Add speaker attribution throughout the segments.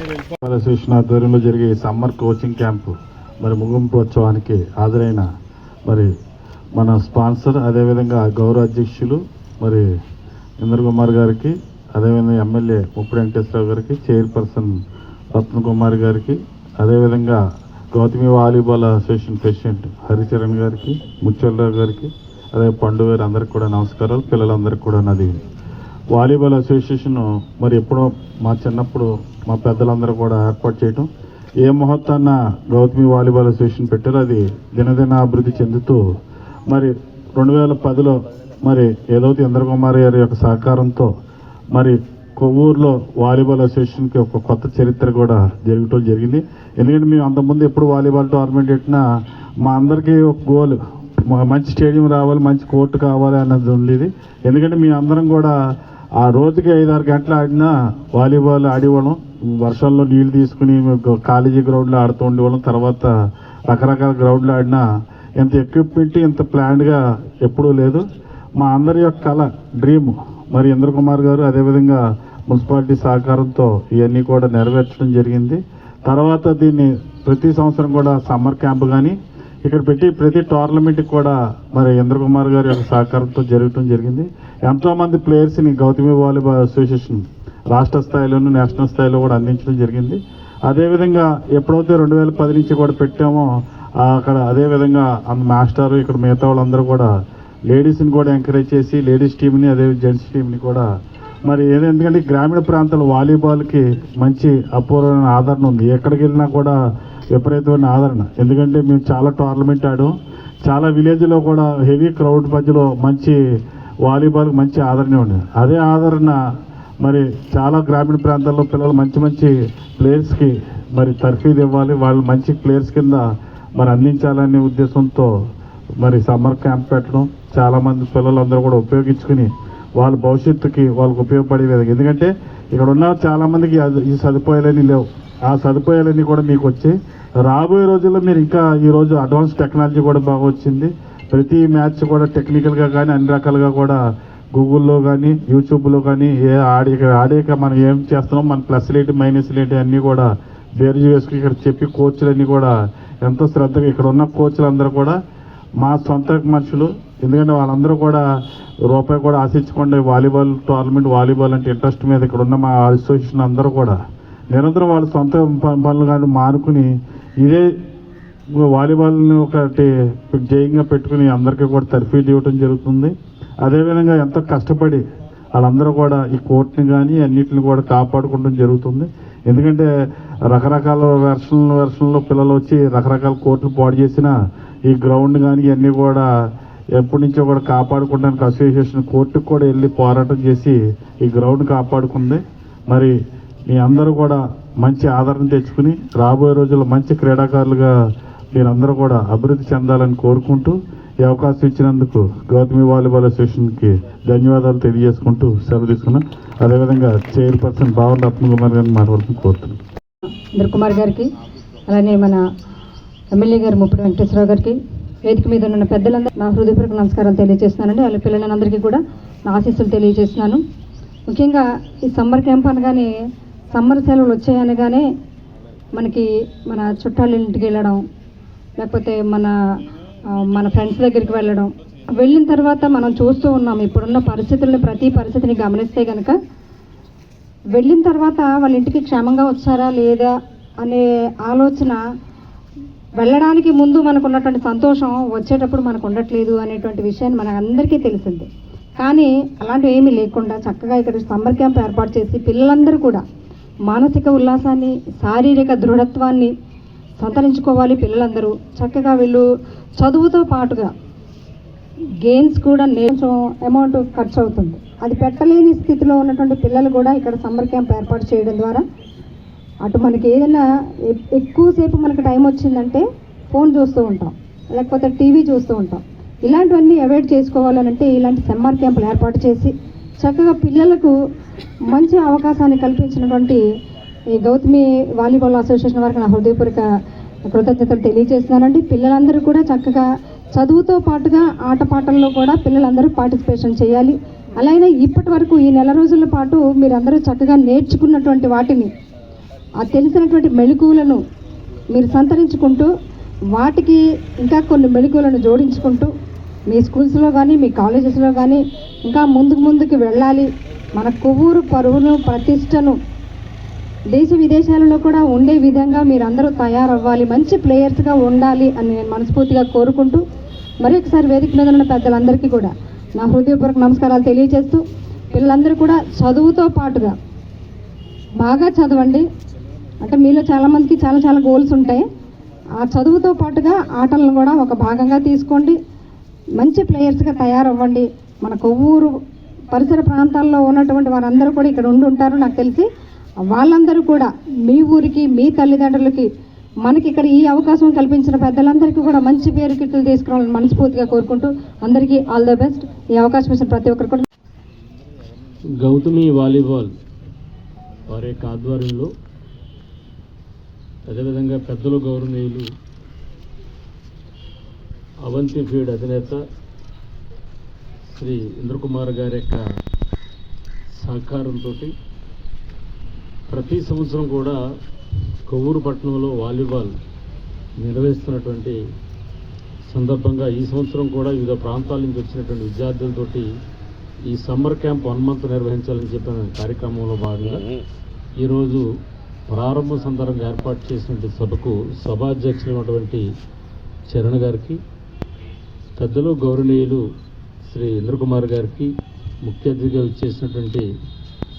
Speaker 1: Association ఆధ్వర్యంలో జరిగే summer coaching camp మరి ముగింపు ఉత్సవానికి హాజరైన మరి మన స్పాన్సర్ అదేవిధంగా గౌరవ అధ్యక్షులు మరి ఇంద్ర కుమార్ గారికి అదేవిధంగా ఎమ్మెల్యే ముప్పుడు వెంకటేశ్వరరావు గారికి చైర్పర్సన్ రత్న కుమార్ గారికి అదేవిధంగా Gautami volleyball association president Haricharan గారికి ముచ్చల్రావు గారికి అదే పండు గారు అందరికి కూడా నమస్కారాలు పిల్లలందరికీ కూడా నాది వాలీబాల్ అసోసియేషన్ మరి ఎప్పుడో మా చిన్నప్పుడు మా పెద్దలందరూ కూడా ఏర్పాటు చేయటం. ఏ ముహూర్తాన్న గౌతమి వాలీబాల్ అసోసియేషన్ పెట్టారు అది దినదిన అభివృద్ధి చెందుతూ మరి రెండు వేల పదిలో మరి ఏదైతే ఇంద్రకుమార్ గారి యొక్క సహకారంతో మరి కొవ్వూరులో వాలీబాల్ అసోసియేషన్కి ఒక కొత్త చరిత్ర కూడా జరగటం జరిగింది. ఎందుకంటే మేము అంతకుముందు ఎప్పుడు వాలీబాల్ టోర్నమెంట్ పెట్టినా మా అందరికీ ఒక గోల్ మంచి స్టేడియం రావాలి మంచి కోర్టు కావాలి అన్నది ఉండేది. ఎందుకంటే మీ అందరం కూడా ఆ రోజుకి ఐదారు గంటలు ఆడినా వాలీబాల్ ఆడేవాళ్ళం. వర్షంలో నీళ్ళు తీసుకుని కాలేజీ గ్రౌండ్లో ఆడుతూ ఉండేవాళ్ళం. తర్వాత రకరకాల గ్రౌండ్లో ఆడినా ఇంత ఎక్విప్మెంట్ ఇంత ప్లాన్డ్గా ఎప్పుడూ లేదు. మా అందరి యొక్క కళ డ్రీమ్ మరి ఇంద్రకుమార్ గారు అదేవిధంగా మున్సిపాలిటీ సహకారంతో ఇవన్నీ కూడా నెరవేర్చడం జరిగింది. తర్వాత దీన్ని ప్రతి సంవత్సరం కూడా సమ్మర్ క్యాంప్ కానీ ఇక్కడ పెట్టి ప్రతి టోర్నమెంట్కి కూడా మరి ఇంద్రకుమార్ గారి యొక్క సహకారంతో జరగటం జరిగింది. ఎంతోమంది ప్లేయర్స్ని గౌతమి వాలీబాల్ అసోసియేషన్ రాష్ట్ర స్థాయిలోనూ నేషనల్ స్థాయిలో కూడా అందించడం జరిగింది. అదేవిధంగా ఎప్పుడైతే రెండు వేల పది నుంచి కూడా పెట్టామో అక్కడ అదేవిధంగా అంద మాస్టారు ఇక్కడ మిగతా వాళ్ళందరూ కూడా లేడీస్ని కూడా ఎంకరేజ్ చేసి లేడీస్ టీంని అదే జెంట్స్ టీంని కూడా మరి ఏదో ఎందుకంటే గ్రామీణ ప్రాంతాల వాలీబాల్కి మంచి అపూర్వమైన ఆదరణ ఉంది. ఎక్కడికి వెళ్ళినా కూడా విపరీతమైన ఆదరణ. ఎందుకంటే మేము చాలా టోర్నమెంట్ ఆడాం. చాలా విలేజ్లో కూడా హెవీ క్రౌడ్ మధ్యలో మంచి వాలీబాల్కి మంచి ఆదరణ ఉంది అదే ఆదరణ మరి చాలా గ్రామీణ ప్రాంతాల్లో పిల్లలు మంచి మంచి ప్లేయర్స్కి మరి తర్ఫీదు ఇవ్వాలి. వాళ్ళు మంచి ప్లేయర్స్ కింద మరి అందించాలనే ఉద్దేశంతో మరి సమ్మర్ క్యాంప్ పెట్టడం. చాలామంది పిల్లలందరూ కూడా ఉపయోగించుకుని వాళ్ళ భవిష్యత్తుకి వాళ్ళకి ఉపయోగపడే విధంగా. ఎందుకంటే ఇక్కడ ఉన్న చాలామందికి అది- ఈ సదుపాయాలన్నీ లేవు. ఆ సదుపాయాలన్నీ కూడా మీకు వచ్చి రాబోయే రోజుల్లో మీరు ఇంకా ఈ రోజు అడ్వాన్స్ టెక్నాలజీ కూడా బాగా వచ్చింది. ప్రతి మ్యాచ్ కూడా టెక్నికల్గా కానీ అన్ని రకాలుగా కూడా గూగుల్లో కానీ యూట్యూబ్లో కానీ ఏ ఆడి ఆడాక మనం ఏం చేస్తున్నాం మన ప్లస్ ఏంటి మైనస్ ఏంటి అన్నీ కూడా బేరు వేసుకుని ఇక్కడ చెప్పి కోచ్లన్నీ కూడా ఎంతో శ్రద్ధగా ఇక్కడ ఉన్న కోచ్లందరూ కూడా మా సొంత మనుషులు. ఎందుకంటే వాళ్ళందరూ కూడా రూపాయి కూడా ఆశించకుండా వాలీబాల్ టోర్నమెంట్ వాలీబాల్ అంటే ఇంట్రెస్ట్ మీద ఇక్కడ ఉన్న మా అసోసియేషన్ అందరూ కూడా నిరంతరం వాళ్ళ సొంత పనులు కానీ మానుకుని ఇదే వాలీబాల్ని ఒకటి జయంగా పెట్టుకుని అందరికీ కూడా తర్ఫీదు ఇవ్వడం జరుగుతుంది. అదేవిధంగా ఎంతో కష్టపడి వాళ్ళందరూ కూడా ఈ కోర్టుని కానీ అన్నిటిని కూడా కాపాడుకోవడం జరుగుతుంది. ఎందుకంటే రకరకాల వెర్షన్ వెర్షన్లో పిల్లలు వచ్చి రకరకాల కోర్టులు పాడు చేసిన ఈ గ్రౌండ్ కానీ ఇవన్నీ కూడా ఎప్పటి నుంచో కూడా కాపాడుకోవడానికి అసోసియేషన్ కోర్టుకు కూడా వెళ్ళి పోరాటం చేసి ఈ గ్రౌండ్ కాపాడుకుంది. మరి మీ అందరూ కూడా మంచి ఆదరణ తెచ్చుకుని రాబోయే రోజుల్లో మంచి క్రీడాకారులుగా మీరందరూ కూడా అభివృద్ధి చెందాలని కోరుకుంటూ ఈ అవకాశం ఇచ్చినందుకు గౌతమి వాలీబాల్ అసోసియేషన్కి ధన్యవాదాలు తెలియజేసుకుంటూ సెలవు తీసుకున్నాం. అదేవిధంగా చైర్పర్సన్ భావన్ రత్న కుమార్ గారిని మాట్లాడుతూ కోరుతున్నాం.
Speaker 2: కుమార్ గారికి అలానే మన ఎమ్మెల్యే గారు ముప్పటి వెంకటేశ్వరరావు గారికి వేదిక మీద ఉన్న పెద్దలందరూ నా హృదయపూర్వక నమస్కారం తెలియజేస్తున్నానండి. వాళ్ళ పిల్లలందరికీ కూడా నా ఆశీస్సులు తెలియజేస్తున్నాను. ముఖ్యంగా ఈ సమ్మర్ క్యాంప్ అనగానే సమ్మర్ సెలవులు వచ్చాయనగానే మనకి మన చుట్టాల ఇంటికి వెళ్ళడం లేకపోతే మన మన ఫ్రెండ్స్ దగ్గరికి వెళ్ళడం. వెళ్ళిన తర్వాత మనం చూస్తూ ఉన్నాం ఇప్పుడున్న పరిస్థితులను ప్రతి పరిస్థితిని గమనిస్తే కనుక వెళ్ళిన తర్వాత వాళ్ళ ఇంటికి క్షేమంగా వచ్చారా లేదా అనే ఆలోచన వెళ్ళడానికి ముందు మనకు ఉన్నటువంటి సంతోషం వచ్చేటప్పుడు మనకు ఉండట్లేదు అనేటువంటి విషయాన్ని మన అందరికీ తెలిసింది. కానీ అలాంటివి ఏమీ లేకుండా చక్కగా ఇక్కడ సమ్మర్ క్యాంప్ ఏర్పాటు చేసి పిల్లలందరూ కూడా మానసిక ఉల్లాసాన్ని శారీరక దృఢత్వాన్ని సంతరించుకోవాలి పిల్లలందరూ. చక్కగా వీళ్ళు చదువుతో పాటుగా గేమ్స్ కూడా కొంచెం అమౌంట్ ఖర్చు అవుతుంది అది పెట్టలేని స్థితిలో ఉన్నటువంటి పిల్లలు కూడా ఇక్కడ సమ్మర్ క్యాంప్ ఏర్పాటు చేయడం ద్వారా అటు మనకి ఏదైనా ఎ- ఎక్కువసేపు మనకి టైం వచ్చిందంటే ఫోన్ చూస్తూ ఉంటాం. లేకపోతే టీవీ చూస్తూ ఉంటాం. ఇలాంటివన్నీ అవాయిడ్ చేసుకోవాలనంటే ఇలాంటి సమ్మర్ క్యాంపులు ఏర్పాటు చేసి చక్కగా పిల్లలకు మంచి అవకాశాన్ని కల్పించినటువంటి ఈ గౌతమి వాలీబాల్ అసోసియేషన్ వారికి నా హృదయపూర్వక కృతజ్ఞతలు తెలియజేస్తున్నానండి. పిల్లలందరూ కూడా చక్కగా చదువుతో పాటుగా ఆటపాటల్లో కూడా పిల్లలందరూ పార్టిసిపేషన్ చేయాలి. అలాగే ఇప్పటి వరకు ఈ నెల రోజుల పాటు మీరందరూ చక్కగా నేర్చుకున్నటువంటి వాటిని ఆ తెలిసినటువంటి మెళుకువలను మీరు సంతరించుకుంటూ వాటికి ఇంకా కొన్ని మెళుకువలను జోడించుకుంటూ మీ స్కూల్స్లో కానీ మీ కాలేజెస్లో కానీ ఇంకా ముందుకు ముందుకు వెళ్ళాలి. మన కొవ్వూరు పరువును ప్రతిష్టను దేశ విదేశాలలో కూడా ఉండే విధంగా మీరందరూ తయారవ్వాలి. మంచి ప్లేయర్స్గా ఉండాలి అని నేను మనస్ఫూర్తిగా కోరుకుంటూ మరి ఒకసారి వేదిక మీద ఉన్న పెద్దలందరికీ కూడా నా హృదయపూర్వక నమస్కారాలు తెలియజేస్తూ పిల్లలందరూ కూడా చదువుతో పాటుగా బాగా చదవండి. అంటే మీలో చాలామందికి చాలా చాలా గోల్స్ ఉంటాయి. ఆ చదువుతో పాటుగా ఆటలను కూడా ఒక భాగంగా తీసుకోండి. మంచి ప్లేయర్స్గా తయారవ్వండి. మన కొవ్వూరు పరిసర ప్రాంతాల్లో ఉన్నటువంటి వారందరూ కూడా ఇక్కడ ఉండి ఉంటారు నాకు తెలిసి. వాళ్ళందరూ కూడా మీ ఊరికి మీ తల్లిదండ్రులకి మనకి ఇక్కడ ఈ అవకాశం కల్పించిన పెద్దలందరికీ కూడా మంచి పేరు కిట్లు తీసుకురావాలని మనస్ఫూర్తిగా కోరుకుంటూ అందరికీ ఆల్ ద బెస్ట్ ఈ అవకాశం ఇచ్చిన ప్రతి ఒక్కరు కూడా.
Speaker 3: గౌతమి వాలీబాల్ వారి యొక్క ఆధ్వర్యంలో అదేవిధంగా పెద్దలు గౌరవనీయులు అవంతి ఫీడ్ అధినేత శ్రీ ఇంద్రకుమార్ గారి యొక్క సహకారంతో ప్రతి సంవత్సరం కూడా కొవ్వూరు పట్టణంలో వాలీబాల్ నిర్వహిస్తున్నటువంటి సందర్భంగా ఈ సంవత్సరం కూడా వివిధ ప్రాంతాల నుంచి వచ్చినటువంటి విద్యార్థులతోటి ఈ సమ్మర్ క్యాంప్ వన్ మంత్ నిర్వహించాలని చెప్పిన కార్యక్రమంలో భాగంగా ఈరోజు ప్రారంభ సందర్భంగా ఏర్పాటు చేసినటువంటి సభకు సభాధ్యక్షులైనటువంటి చరణ్ గారికి పెద్దలు గౌరవనీయులు శ్రీ ఇంద్రకుమార్ గారికి ముఖ్య అతిథిగా ఇచ్చేసినటువంటి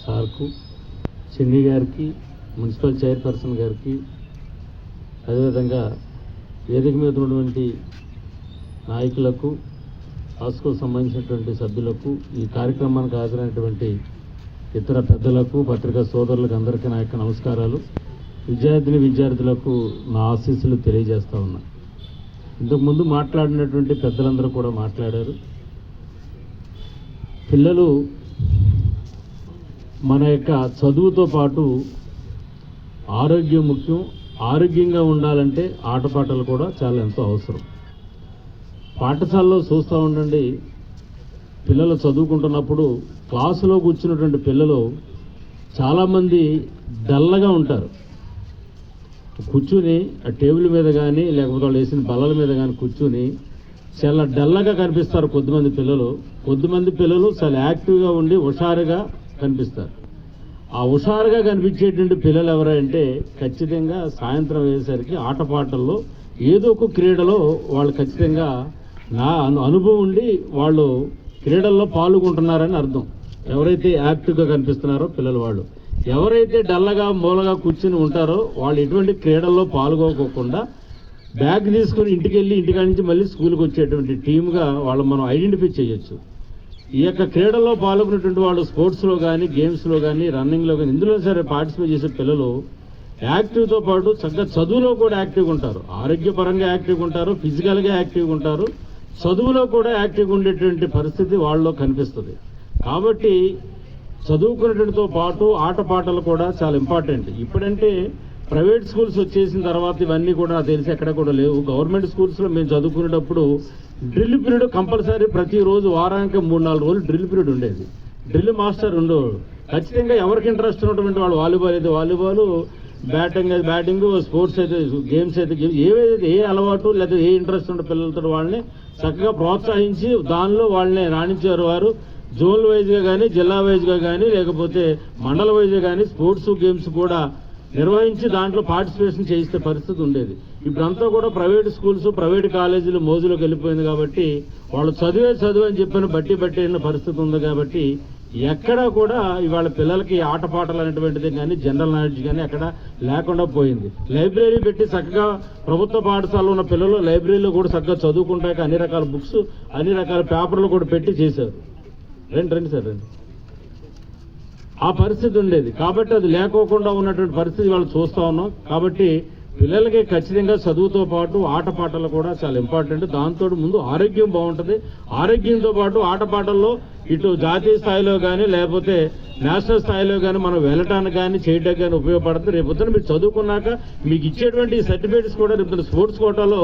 Speaker 3: సార్కు చిన్ని గారికి మున్సిపల్ చైర్పర్సన్ గారికి అదేవిధంగా వేదిక మీద ఉన్నటువంటి నాయకులకు ఆస్కో సంబంధించినటువంటి సభ్యులకు ఈ కార్యక్రమానికి హాజరైనటువంటి ఇతర పెద్దలకు పత్రికా సోదరులకు అందరికీ నా యొక్క నమస్కారాలు. విద్యార్థిని విద్యార్థులకు నా ఆశీస్సులు తెలియజేస్తా ఉన్నా. ఇంతకుముందు మాట్లాడినటువంటి పెద్దలందరూ కూడా మాట్లాడారు. పిల్లలు మన యొక్క చదువుతో పాటు ఆరోగ్యం ముఖ్యం. ఆరోగ్యంగా ఉండాలంటే ఆటపాటలు కూడా చాలా ఎంతో అవసరం. పాఠశాలలో చూస్తూ ఉండండి పిల్లలు చదువుకుంటున్నప్పుడు క్లాసులో కూర్చున్నటువంటి పిల్లలు చాలామంది డల్లగా ఉంటారు. కూర్చుని ఆ టేబుల్ మీద కానీ లేకపోతే వాళ్ళు వేసిన బల్లల మీద కానీ కూర్చుని చాలా డల్లగా కనిపిస్తారు కొద్దిమంది పిల్లలు. కొద్దిమంది పిల్లలు చాలా యాక్టివ్గా ఉండి హుషారుగా కనిపిస్తారు. ఆ హుషారుగా కనిపించేటువంటి పిల్లలు ఎవరంటే ఖచ్చితంగా సాయంత్రం అయ్యేసరికి ఆటపాటల్లో ఏదో ఒక క్రీడలో వాళ్ళు ఖచ్చితంగా నా అనుభవం ఉండి వాళ్ళు క్రీడల్లో పాల్గొంటున్నారని అర్థం. ఎవరైతే యాక్టివ్గా కనిపిస్తున్నారో పిల్లలు వాళ్ళు. ఎవరైతే డల్లగా మూలగా కూర్చుని ఉంటారో వాళ్ళు ఎటువంటి క్రీడల్లో పాల్గొకోకుండా బ్యాగ్ తీసుకొని ఇంటికి వెళ్ళి ఇంటికాడ నుంచి మళ్ళీ స్కూల్కి వచ్చేటువంటి టీమ్గా వాళ్ళు మనం ఐడెంటిఫై చేయొచ్చు. ఈ యొక్క క్రీడల్లో పాల్గొనేటువంటి వాళ్ళు స్పోర్ట్స్లో కానీ గేమ్స్లో కానీ రన్నింగ్లో కానీ ఇందులో సరే పార్టిసిపేట్ చేసే పిల్లలు యాక్టివ్తో పాటు చక్కగా చదువులో కూడా యాక్టివ్గా ఉంటారు. ఆరోగ్యపరంగా యాక్టివ్గా ఉంటారు ఫిజికల్గా యాక్టివ్గా ఉంటారు. చదువులో కూడా యాక్టివ్గా ఉండేటువంటి పరిస్థితి వాళ్ళలో కనిపిస్తుంది. కాబట్టి చదువుకునేటతో పాటు ఆటపాటలు కూడా చాలా ఇంపార్టెంట్. ఇప్పుడంటే ప్రైవేట్ స్కూల్స్ వచ్చేసిన తర్వాత ఇవన్నీ కూడా నాకు తెలిసి ఎక్కడ కూడా లేవు. గవర్నమెంట్ స్కూల్స్లో మేము చదువుకునేటప్పుడు డ్రిల్ పీరియడ్ కంపల్సరీ ప్రతిరోజు వారానికి మూడు నాలుగు రోజులు డ్రిల్ పీరియడ్ ఉండేది. డ్రిల్ మాస్టర్ ఉండేవాడు. ఖచ్చితంగా ఎవరికి ఇంట్రెస్ట్ ఉన్నటువంటి వాళ్ళు వాలీబాల్ అయితే వాలీబాల్ బ్యాటింగ్ అయితే బ్యాటింగ్ స్పోర్ట్స్ అయితే గేమ్స్ అయితే గేమ్స్ ఏవైతే ఏ అలవాటు లేదా ఏ ఇంట్రెస్ట్ ఉన్న పిల్లలతో వాళ్ళని చక్కగా ప్రోత్సహించి దానిలో వాళ్ళని రాణించారు వారు జోన్ వైజ్గా కానీ జిల్లా వైజ్గా కానీ లేకపోతే మండల వైజ్గా కానీ స్పోర్ట్స్ గేమ్స్ కూడా నిర్వహించి దాంట్లో పార్టిసిపేషన్ చేయిస్తే పరిస్థితి ఉండేది. ఇప్పుడంతా కూడా ప్రైవేట్ స్కూల్స్ ప్రైవేట్ కాలేజీలు మోజులోకి వెళ్ళిపోయింది కాబట్టి వాళ్ళు చదివే చదువు అని చెప్పిన బట్టి బట్టి పరిస్థితి ఉంది కాబట్టి ఎక్కడా కూడా ఇవాళ పిల్లలకి ఆటపాటలు అనేటువంటిది కానీ జనరల్ నాలెడ్జ్ కానీ అక్కడ లేకుండా పోయింది. లైబ్రరీ పెట్టి చక్కగా ప్రభుత్వ పాఠశాలలో ఉన్న పిల్లలు లైబ్రరీలో కూడా చక్కగా చదువుకుంటాక అన్ని రకాల బుక్స్ అన్ని రకాల పేపర్లు కూడా పెట్టి చేశారు. రండి రండి సార్ రండి. ఆ పరిస్థితి ఉండేది. కాబట్టి అది లేకోకుండా ఉన్నటువంటి పరిస్థితి వాళ్ళు చూస్తూ ఉన్నాం. కాబట్టి పిల్లలకి ఖచ్చితంగా చదువుతో పాటు ఆటపాటలు కూడా చాలా ఇంపార్టెంట్. దాంతో ముందు ఆరోగ్యం బాగుంటుంది. ఆరోగ్యంతో పాటు ఆటపాటల్లో ఇటు జాతీయ స్థాయిలో కానీ లేకపోతే నేషనల్ స్థాయిలో కానీ మనం వెళ్ళటానికి కానీ చేయడానికి కానీ ఉపయోగపడుతుంది రేపొద్దున మీరు చదువుకున్నాక మీకు ఇచ్చేటువంటి సర్టిఫికేట్స్ కూడా రేపు స్పోర్ట్స్ కోటాలో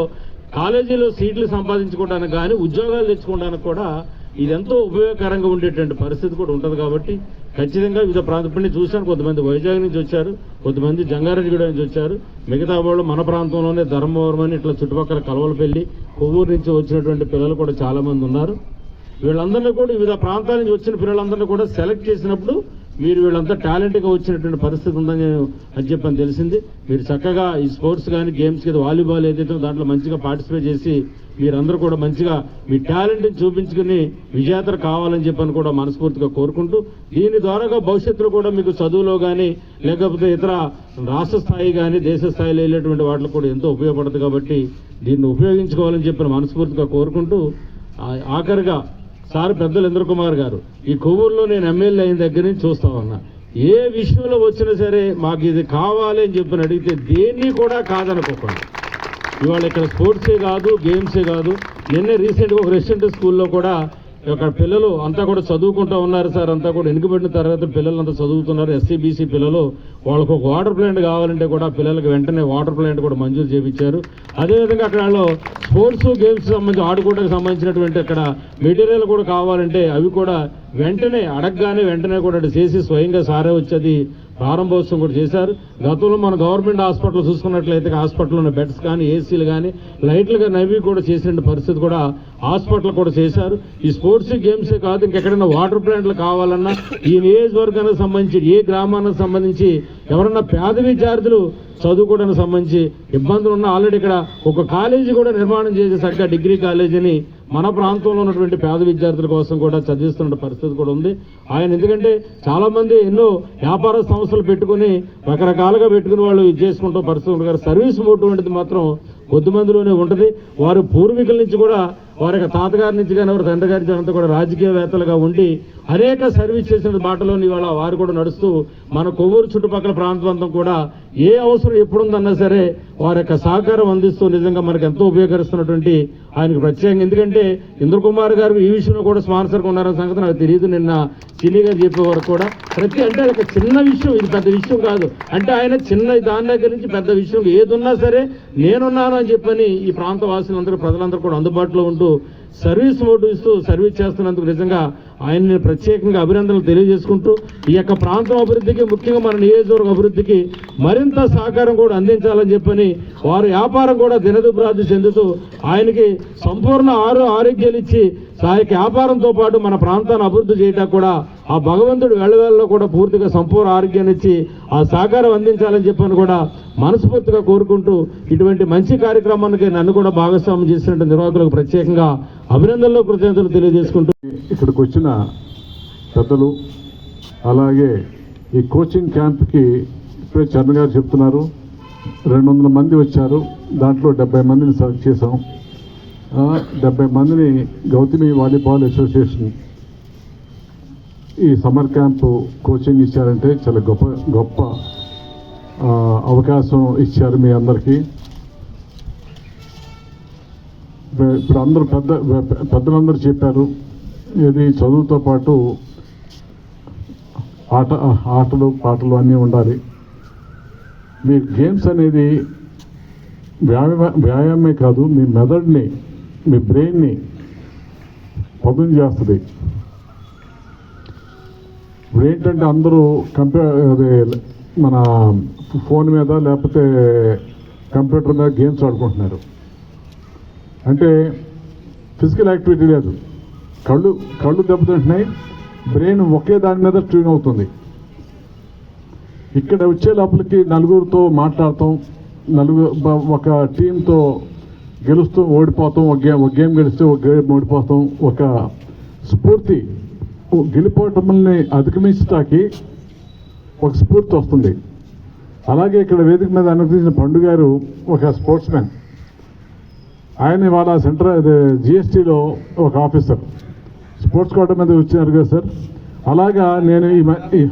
Speaker 3: కాలేజీలో సీట్లు సంపాదించుకోవడానికి కానీ ఉద్యోగాలు తెచ్చుకోవడానికి కూడా ఇదెంతో ఉపయోగకరంగా ఉండేటువంటి పరిస్థితి కూడా ఉంటుంది కాబట్టి ఖచ్చితంగా వివిధ ప్రాంతం చూశాను. కొంతమంది వైజాగ్ నుంచి వచ్చారు కొంతమంది జంగారెడ్డిగూడ నుంచి వచ్చారు. మిగతా వాళ్ళు మన ప్రాంతంలోనే ధర్మవరం అని ఇట్లా చుట్టుపక్కల కలవలపల్లి కొవ్వూరు నుంచి వచ్చినటువంటి పిల్లలు కూడా చాలామంది ఉన్నారు. వీళ్ళందరినీ కూడా వివిధ ప్రాంతాల నుంచి వచ్చిన పిల్లలందరినీ కూడా సెలెక్ట్ చేసినప్పుడు మీరు వీళ్ళంతా టాలెంట్గా వచ్చినటువంటి పరిస్థితి ఉందని అని చెప్పని తెలిసింది. మీరు చక్కగా ఈ స్పోర్ట్స్ కానీ గేమ్స్ కానీ వాలీబాల్ ఏదైతే దాంట్లో మంచిగా పార్టిసిపేట్ చేసి మీరందరూ కూడా మంచిగా మీ టాలెంట్ని చూపించుకుని విజేతలు కావాలని చెప్పని కూడా మనస్ఫూర్తిగా కోరుకుంటూ దీని ద్వారాగా భవిష్యత్తులో కూడా మీకు చదువులో కానీ లేకపోతే ఇతర రాష్ట్ర స్థాయి కానీ దేశ స్థాయిలో వెళ్ళేటువంటి వాటిలో కూడా ఎంతో ఉపయోగపడుతుంది కాబట్టి దీన్ని ఉపయోగించుకోవాలని చెప్పిన మనస్ఫూర్తిగా కోరుకుంటూ ఆఖరిగా సార్ పెద్దలు ఇంద్ర కుమార్ గారు ఈ కొవ్వూరులో నేను ఎమ్మెల్యే అయిన దగ్గర నుంచి చూస్తా ఉన్నా. ఏ విషయంలో వచ్చినా సరే మాకు ఇది కావాలి అని చెప్పి అడిగితే దేన్ని కూడా కాదనుకోకండి. ఇవాళ ఇక్కడ స్పోర్ట్సే కాదు గేమ్సే కాదు. నిన్నే రీసెంట్గా ఒక రెసిడెంట్ స్కూల్లో కూడా ఇక్కడ పిల్లలు అంతా కూడా చదువుకుంటూ ఉన్నారు సార్. అంతా కూడా వెనుకబడిన తరగతి పిల్లలు అంతా చదువుతున్నారు ఎస్సీ బీసీ పిల్లలు వాళ్ళకు ఒక వాటర్ ప్లాంట్ కావాలంటే కూడా పిల్లలకు వెంటనే వాటర్ ప్లాంట్ కూడా మంజూరు చేయించారు అదేవిధంగా అక్కడ వాళ్ళు స్పోర్ట్స్ గేమ్స్ సంబంధించి ఆడుకోవడానికి సంబంధించినటువంటి అక్కడ మెటీరియల్ కూడా కావాలంటే అవి కూడా వెంటనే అడగగానే వెంటనే కూడా అటు చేసి స్వయంగా సారే వచ్చేది. ప్రారంభోత్సవం కూడా చేశారు. గతంలో మన గవర్నమెంట్ హాస్పిటల్ చూసుకున్నట్లయితే హాస్పిటల్లో ఉన్న బెడ్స్ కానీ ఏసీలు కానీ లైట్లు కానీ అవి కూడా చేసిన పరిస్థితి కూడా హాస్పిటల్ కూడా చేశారు. ఈ స్పోర్ట్స్ గేమ్స్ కాదు ఇంకెక్కడైనా వాటర్ ప్లాంట్లు కావాలన్నా ఈ నియోజకవర్గానికి సంబంధించి ఏ గ్రామానికి సంబంధించి ఎవరన్నా పేద విద్యార్థులు చదువుకోవడానికి సంబంధించి ఇబ్బందులు ఉన్న ఆల్రెడీ ఇక్కడ ఒక కాలేజీ కూడా నిర్మాణం చేసే చక్కగా డిగ్రీ కాలేజీని మన ప్రాంతంలో ఉన్నటువంటి పేద విద్యార్థుల కోసం కూడా చదివిస్తున్న పరిస్థితి కూడా ఉంది. ఆయన ఎందుకంటే చాలామంది ఎన్నో వ్యాపార సంస్థలు పెట్టుకుని రకరకాలుగా పెట్టుకుని వాళ్ళు ఇది చేసుకుంటూ పరిస్థితి ఉంటారు సర్వీస్ మోటివ్ మాత్రం కొద్దిమందిలోనే ఉంటుంది. వారు పూర్వీకుల నుంచి కూడా వారి యొక్క తాతగారి నుంచి కానీ వారి తండ్రి గారి నుంచి అంతా కూడా రాజకీయవేత్తలుగా ఉండి అనేక సర్వీస్ చేసిన బాటలో ఇవాళ వారు కూడా నడుస్తూ మన కొవ్వూరు చుట్టుపక్కల ప్రాంతం కూడా ఏ అవసరం ఎప్పుడుందన్నా సరే వారి యొక్క సహకారం అందిస్తూ నిజంగా మనకు ఎంతో ఉపయోగకరిస్తున్నటువంటి ఆయనకు ప్రత్యేకంగా. ఎందుకంటే ఇంద్ర కుమార్ గారు ఈ విషయంలో కూడా స్పాన్సర్గా ఉన్నారన్న సంగతి నాకు తెలియదు నిన్న చిన్ని గారు చెప్పేవారు కూడా ప్రతి అంటే ఒక చిన్న విషయం ఇది పెద్ద విషయం కాదు. అంటే ఆయన చిన్న దాని దగ్గర నుంచి పెద్ద విషయం. ఏదున్నా సరే నేనున్నాను అని చెప్పని ఈ ప్రాంత వాసులందరూ ప్రజలందరూ కూడా అందుబాటులో ఉంటూ సర్వీస్ ఓటు ఇస్తూ సర్వీస్ చేస్తున్నందుకు నిజంగా ఆయన్ని ప్రత్యేకంగా అభినందనలు తెలియజేసుకుంటూ ఈ యొక్క ప్రాంతం అభివృద్ధికి ముఖ్యంగా మన నియోజకవర్గ అభివృద్ధికి మరింత సహకారం కూడా అందించాలని చెప్పని వారు వ్యాపారం కూడా దినదుభ్రాధి చెందుతూ ఆయనకి సంపూర్ణ ఆరో ఆరోగ్యాలు ఇచ్చి ఆయనకి వ్యాపారంతో పాటు మన ప్రాంతాన్ని అభివృద్ధి చేయడానికి కూడా ఆ భగవంతుడు వెళ్ళవేళ్ళలో కూడా పూర్తిగా సంపూర్ణ ఆరోగ్యాన్ని ఇచ్చి ఆ సహకారం అందించాలని చెప్పని కూడా మనస్ఫూర్తిగా కోరుకుంటూ ఇటువంటి మంచి కార్యక్రమానికి నన్ను కూడా భాగస్వామ్యం చేసినటువంటి నిర్వాహకులకు ప్రత్యేకంగా అభినందనలు కృతజ్ఞతలు తెలియజేసుకుంటూ
Speaker 4: ఇక్కడికి వచ్చిన పెద్దలు అలాగే ఈ కోచింగ్ క్యాంప్కి ఇప్పుడే చరణ్ గారు చెప్తున్నారు. రెండు వందల మంది వచ్చారు. దాంట్లో డెబ్బై మందిని సెలెక్ట్ చేసాం డెబ్బై మందిని గౌతమి వాలీబాల్ అసోసియేషన్ ఈ సమ్మర్ క్యాంపు కోచింగ్ ఇచ్చారంటే చాలా గొప్ప గొప్ప అవకాశం ఇచ్చారు మీ అందరికీ. ఇప్పుడు అందరూ పెద్ద పెద్దలందరూ చెప్పారు ఇది చదువుతో పాటు ఆట ఆటలు పాటలు అన్నీ ఉండాలి. మీ గేమ్స్ అనేది వ్యాయామ వ్యాయామమే కాదు మీ మెదడుని మీ బ్రెయిన్ని పదును చేస్తుంది. ఇప్పుడు ఏంటంటే అందరూ కంప్యూ అదే మన ఫోన్ మీద లేకపోతే కంప్యూటర్ మీద గేమ్స్ ఆడుకుంటున్నారు. అంటే ఫిజికల్ యాక్టివిటీ లేదు. కళ్ళు కళ్ళు దెబ్బతింటున్నాయి. బ్రెయిన్ ఒకే దాని మీద ట్యూన్ అవుతుంది. ఇక్కడ వచ్చే లోపలికి నలుగురితో మాట్లాడతాం. నలుగురు ఒక టీంతో గెలుస్తూ ఓడిపోతాం. ఒక గేమ్ ఒక గేమ్ గెలిస్తే ఒక గేమ్ ఓడిపోతాం. ఒక స్ఫూర్తి గెలిపోవటంని అధిగమించటానికి ఒక స్ఫూర్తి వస్తుంది. అలాగే ఇక్కడ వేదిక మీద అనుగ్రహించిన పండు గారు ఒక స్పోర్ట్స్ మ్యాన్ ఆయన ఇవాళ సెంట్రల్ జిఎస్టీలో ఒక ఆఫీసర్. స్పోర్ట్స్ కోట మీద వచ్చినారు కదా సార్. అలాగా నేను ఈ మ- ఈ-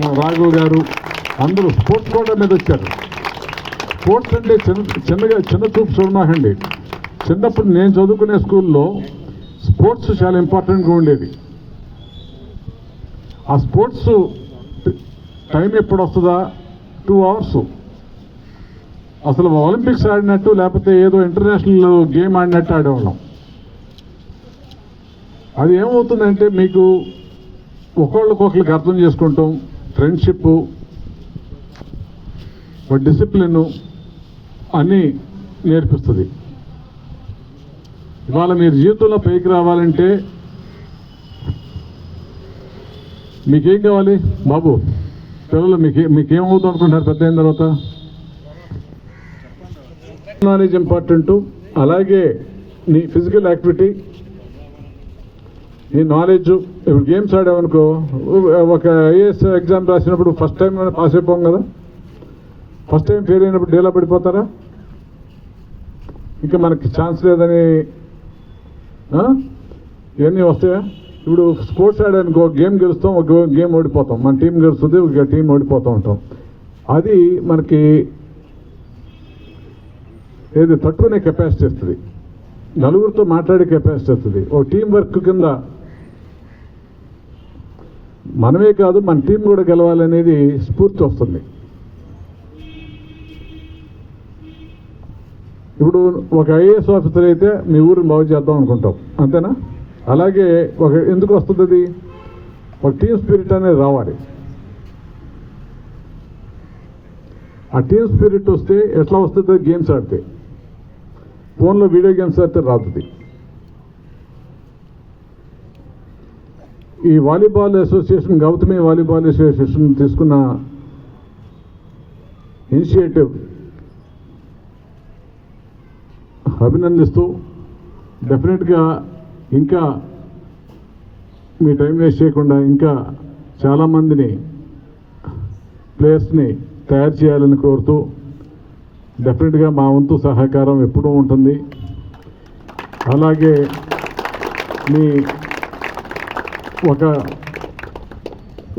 Speaker 4: రాఘవ్ గారు అందరూ స్పోర్ట్స్ కోట మీద వచ్చారు. స్పోర్ట్స్ అంటే చిన్న చిన్నగా చిన్న చూపు చూడమాకండి చిన్నప్పుడు నేను చదువుకునే స్కూల్లో స్పోర్ట్స్ చాలా ఇంపార్టెంట్గా ఉండేది. ఆ స్పోర్ట్స్ టైం ఎప్పుడు వస్తుందా? టూ అవర్స్ అసలు ఒలింపిక్స్ ఆడినట్టు లేకపోతే ఏదో ఇంటర్నేషనల్ గేమ్ ఆడినట్టు ఆడేవాళ్ళం. అది ఏమవుతుందంటే మీకు ఒకళ్ళకొకరికి అర్థం చేసుకుంటాం. ఫ్రెండ్షిప్ డిసిప్లిన్ అన్నీ నేర్పిస్తుంది. ఇవాళ మీరు జీవితంలో పైకి రావాలంటే మీకేం కావాలి? బాబు పిల్లలు మీకే మీకేమవుతుంది అనుకుంటున్నారు పెద్ద అయిన తర్వాత? నాలెడ్జ్ ఇంపార్టెంట్ అలాగే నీ ఫిజికల్ యాక్టివిటీ నీ నాలెడ్జ్ ఇప్పుడు గేమ్స్ ఆడామనుకో ఒక ఐఏఎస్ ఎగ్జామ్ రాసినప్పుడు ఫస్ట్ టైం పాస్ అయిపోం కదా? ఫస్ట్ టైం ఫెయిల్ అయినప్పుడు డేలా పడిపోతారా? ఇంకా మనకి ఛాన్స్ లేదని ఇవన్నీ వస్తాయా ఇప్పుడు స్పోర్ట్స్ ఆడానుకో గేమ్ గెలుస్తాం ఒక గేమ్ ఓడిపోతాం. మన టీం గెలుస్తుంది ఒక టీం ఓడిపోతూ ఉంటాం. అది మనకి ఏది తట్టుకునే కెపాసిటీ వస్తుంది. నలుగురితో మాట్లాడే కెపాసిటీ వస్తుంది. ఓ టీం వర్క్ కింద మనమే కాదు మన టీం కూడా గెలవాలనేది స్ఫూర్తి వస్తుంది. ఇప్పుడు ఒక ఐఏఎస్ ఆఫీసర్ అయితే మీ ఊరిని బాగు చేద్దాం అనుకుంటాం. అంతేనా? అలాగే ఒక ఎందుకు వస్తుంది అది ఒక టీమ్ స్పిరిట్ అనేది రావాలి. ఆ టీమ్ స్పిరిట్ వస్తే ఎట్లా వస్తుంది గేమ్స్ ఆడితే. ఫోన్లో వీడియో గేమ్స్ ఆడితే రాతుంది ఈ volleyball association Gautami volleyball association తీసుకున్న ఇనిషియేటివ్ అభినందిస్తూ డెఫినెట్గా ఇంకా మీ టైం వేస్ట్ చేయకుండా ఇంకా చాలామందిని ప్లేయర్స్ని తయారు చేయాలని కోరుతూ డెఫినెట్గా మా వంతు సహకారం ఎప్పుడూ ఉంటుంది. అలాగే మీ ఒక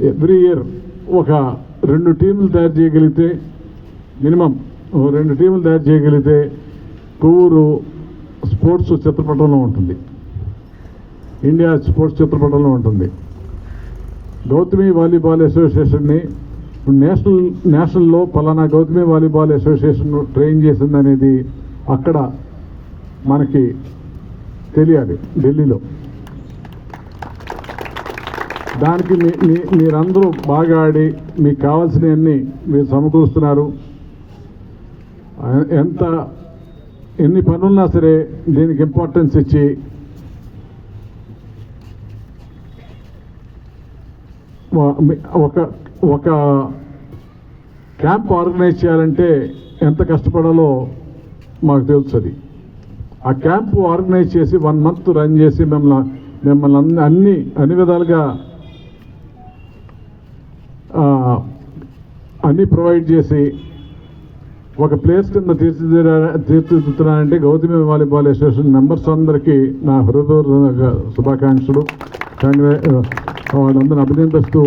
Speaker 4: ఎవ్రీ ఇయర్ ఒక రెండు టీంలు తయారు చేయగలిగితే మినిమం రెండు టీంలు తయారు చేయగలిగితే టూరు స్పోర్ట్స్ చిత్రపటంలో ఉంటుంది. ఇండియా స్పోర్ట్స్ చిత్రపటంలో ఉంటుంది. గౌతమి వాలీబాల్ అసోసియేషన్ని నేషనల్ నేషనల్లో పలానా గౌతమి వాలీబాల్ అసోసియేషన్ ట్రైన్ చేసింది అనేది అక్కడ మనకి తెలియాలి ఢిల్లీలో. దానికి మీ మీ- మీరందరూ బాగా ఆడి మీకు కావాల్సినవన్నీ మీరు సమకూరుస్తున్నారు. ఎంత ఎన్ని పనులున్నా సరే దీనికి ఇంపార్టెన్స్ ఇచ్చి ఒక ఒక క్యాంప్ ఆర్గనైజ్ చేయాలంటే ఎంత కష్టపడాలో మాకు తెలుస్తుంది ఆ క్యాంపు ఆర్గనైజ్ చేసి వన్ మంత్ రన్ చేసి మిమ్మల్ని మిమ్మల్ని అన్ని అన్ని అన్ని విధాలుగా అన్నీ ప్రొవైడ్ చేసి ఒక ప్లేస్ కింద తీర్చిదిద్దా తీర్చిదిద్దుతున్నానంటే గౌతమి వాలీబాల్ అసోసియేషన్ మెంబర్స్ అందరికీ నా హృదయ శుభాకాంక్షలు. కంగ్రా వాళ్ళందరిని అభినందిస్తూ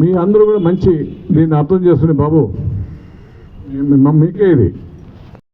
Speaker 4: మీ అందరూ కూడా మంచి దీన్ని అర్థం చేసుకుని బాబు మీకే ఇది.